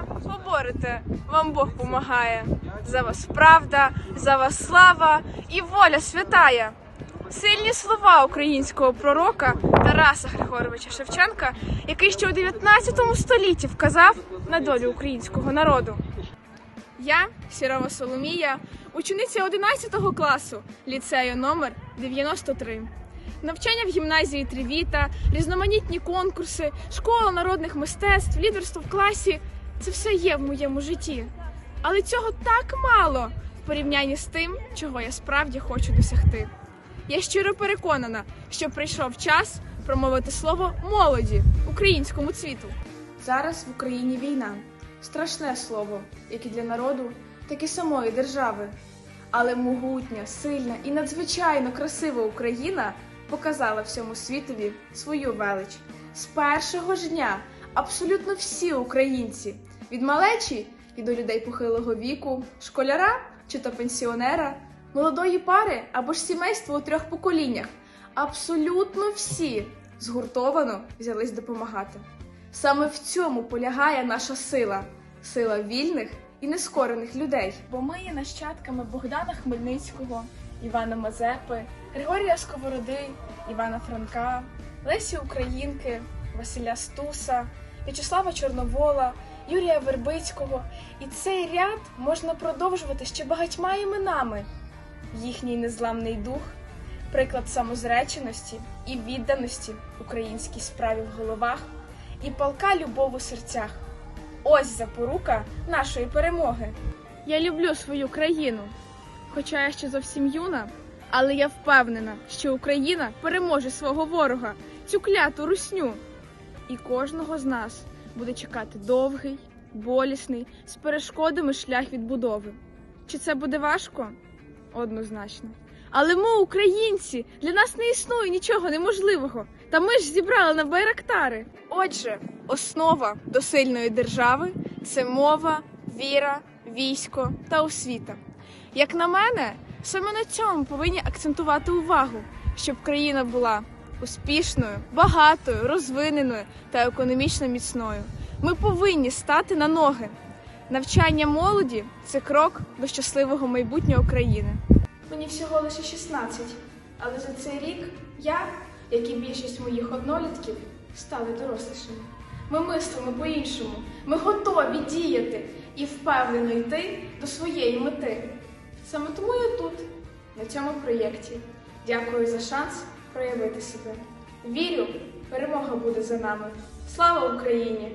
життя поборете, вам Бог помагає. За вас правда, за вас слава і воля святая. Сильні слова українського пророка Тараса Григоровича Шевченка, який ще у 19 столітті вказав на долю українського народу. Я, Сірова Соломія, учениця 11 класу ліцею номер 93. Навчання в гімназії Трівіта, різноманітні конкурси, школа народних мистецтв, лідерство в класі це все є в моєму житті. Але цього так мало в порівнянні з тим, чого я справді хочу досягти. Я щиро переконана, що прийшов час промовити слово молоді українському цвіту. Зараз в Україні війна страшне слово, як і для народу, так і самої держави. Але могутня, сильна і надзвичайно красива Україна показала всьому світові свою велич. З першого ж дня абсолютно всі українці, від малечі і до людей похилого віку, школяра чи то пенсіонера, молодої пари або ж сімейства у трьох поколіннях, абсолютно всі згуртовано взялись допомагати. Саме в цьому полягає наша сила сила вільних і нескорених людей. Бо ми є нащадками Богдана Хмельницького, Івана Мазепи, Григорія Сковороди, Івана Франка, Лесі Українки, Василя Стуса, В'ячеслава Чорновола, Юрія Вербицького. І цей ряд можна продовжувати ще багатьма іменами. Їхній незламний дух, приклад самозреченості і відданості українській справі в головах і палка любов у серцях. Ось запорука нашої перемоги. Я люблю свою країну, хоча я ще зовсім юна, але я впевнена, що Україна переможе свого ворога, цю кляту русню. І кожного з нас буде чекати довгий, болісний, з перешкодами шлях відбудови. Чи це буде важко? Однозначно. Але ми, українці, для нас не існує нічого неможливого. Та ми ж зібрали на байрактари. Отже, основа до сильної держави це мова, віра, військо та освіта. Як на мене, саме на цьому повинні акцентувати увагу, щоб країна була успішною, багатою, розвиненою та економічно міцною. Ми повинні стати на ноги. Навчання молоді це крок до щасливого майбутнього країни. Мені всього лише 16, але за цей рік я, як і більшість моїх однолітків, стали дорослішими. Ми мислимо по-іншому, ми готові діяти і впевнено йти до своєї мети. Саме тому я тут, на цьому проєкті. Дякую за шанс проявити себе. Вірю, перемога буде за нами. Слава Україні!